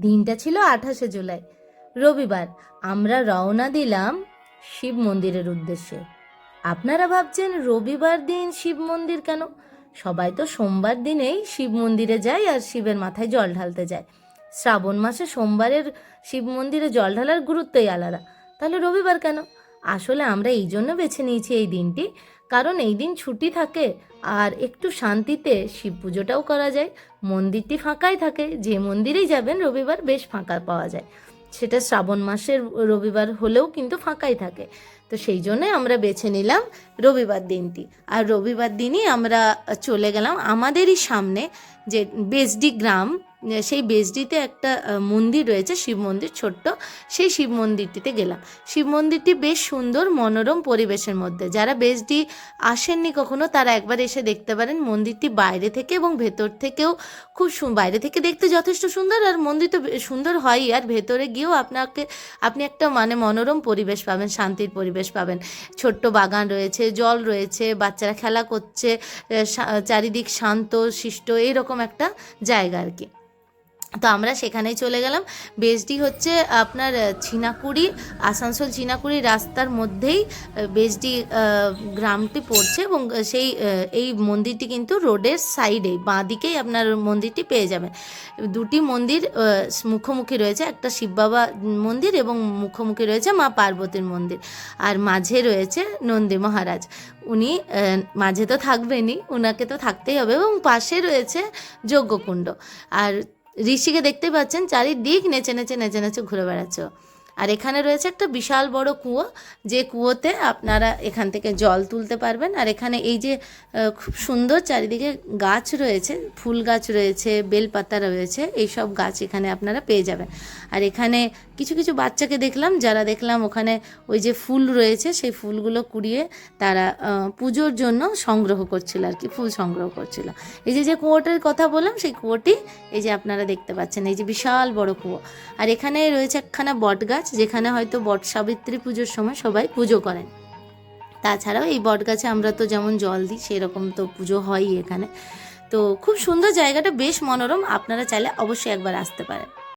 দিনটা ছিল আঠাশে জুলাই। রবিবার, আমরা রওনা দিলাম শিব মন্দিরের উদ্দেশ্যে। আপনারা ভাবছেন, রবিবার দিন শিব মন্দির কেন? সবাই তো সোমবার দিনেই শিব মন্দিরে যায় আর শিবের মাথায় জল ঢালতে যায়। শ্রাবণ মাসে সোমবারের শিব মন্দিরে জল ঢালার গুরুত্বই আলাদা। তাহলে রবিবার কেন? আসলে আমরা এই জন্য বেছে নিয়েছি এই দিনটি। কারণ এই দিন ছুটি থাকে আর একটু শান্তিতে শিব পুজোটাও করা যায়। মন্দিরটি ফাঁকাই থাকে। যে মন্দিরেই যাবেন রবিবার বেশ ফাঁকা পাওয়া যায়। সেটা শ্রাবণ মাসের রবিবার হলেও কিন্তু ফাঁকাই থাকে। তো সেই জন্য আমরা বেছে নিলাম রবিবার দিনটি। আর রবিবার দিনই আমরা চলে গেলাম আমাদেরই সামনে যে বেসডি গ্রাম। সেই বেসডিতে একটা মন্দির রয়েছে, শিব মন্দির ছোট্ট। সেই শিব মন্দিরটিতে গেলাম। শিব মন্দিরটি বেশ সুন্দর, মনোরম পরিবেশের মধ্যে। যারা বেসডি আসেননি কখনো, তারা একবার এসে দেখতে পারেন মন্দিরটি বাইরে থেকে এবং ভেতর থেকেও খুব বাইরে থেকে দেখতে যথেষ্ট সুন্দর। আর মন্দির তো সুন্দর হয়ই। আর ভেতরে গিয়েও আপনাকে, আপনি একটা মানে মনোরম পরিবেশ পাবেন, শান্তির পরিবেশ পাবেন। ছোট্ট বাগান রয়েছে, জল রয়েছে, বাচ্চারা খেলা করছে চারিদিক শান্ত, শিষ্ট, এইরকম একটা জায়গা আর কি। তো আমরা সেখানেই চলে গেলাম। বেসডি হচ্ছে আপনার আহ, চিনাকুড়ি আসানসোল চিনাকুড়ি রাস্তার মধ্যেই বেসডি গ্রামটি পড়ছে এবং সেই এই মন্দিরটি কিন্তু রোডের সাইডেই বাঁ দিকেই আপনার মন্দিরটি পেয়ে যাবেন। দুটি মন্দির মুখোমুখি রয়েছে একটা শিব বাবা মন্দির এবং মুখোমুখি রয়েছে মা পার্বতীর মন্দির। আর মাঝে রয়েছে নন্দী মহারাজ। উনি মাঝে তো থাকবেনই ওনাকে তো থাকতেই হবে এবং পাশে রয়েছে যজ্ঞকুণ্ড। আর ঋষিকে দেখতে পাচ্ছেন চারিদিক নেচে নেচে নেচে নেচে ঘুরে বেড়াচ্ছে। আর এখানে রয়েছে একটা বিশাল বড় কুয়ো, যে কুয়োতে আপনারা এখান থেকে জল তুলতে পারবেন। আর এখানে এই যে খুব সুন্দর চারিদিকে গাছ রয়েছে, ফুল গাছ রয়েছে, বেলপাতা রয়েছে, এইসব গাছ এখানে আপনারা পেয়ে যাবেন। আর এখানে কিছু কিছু বাচ্চাকে দেখলাম, যারা দেখলাম ওখানে ওই যে ফুল রয়েছে, সেই ফুলগুলো কুড়িয়ে তারা পুজোর জন্য সংগ্রহ করছিল আর কি, ফুল সংগ্রহ করছিল। এই যে যে কুয়োটার কথা বললাম, সেই কুয়োটি এই যে আপনারা দেখতে পাচ্ছেন, এই যে বিশাল বড় কুয়ো। আর এখানে রয়েছে একখানা বট গাছ যেখানে হয়তো বট সাবিত্রী পুজোর সময় সবাই পুজো করেন। তাছাড়াও এই বট গাছে আমরা তো যেমন জল দিই, সেরকম তো পুজো হয়ই এখানে। তো খুব সুন্দর জায়গাটা, বেশ মনোরম। আপনারা চাইলে অবশ্যই একবার আসতে পারেন।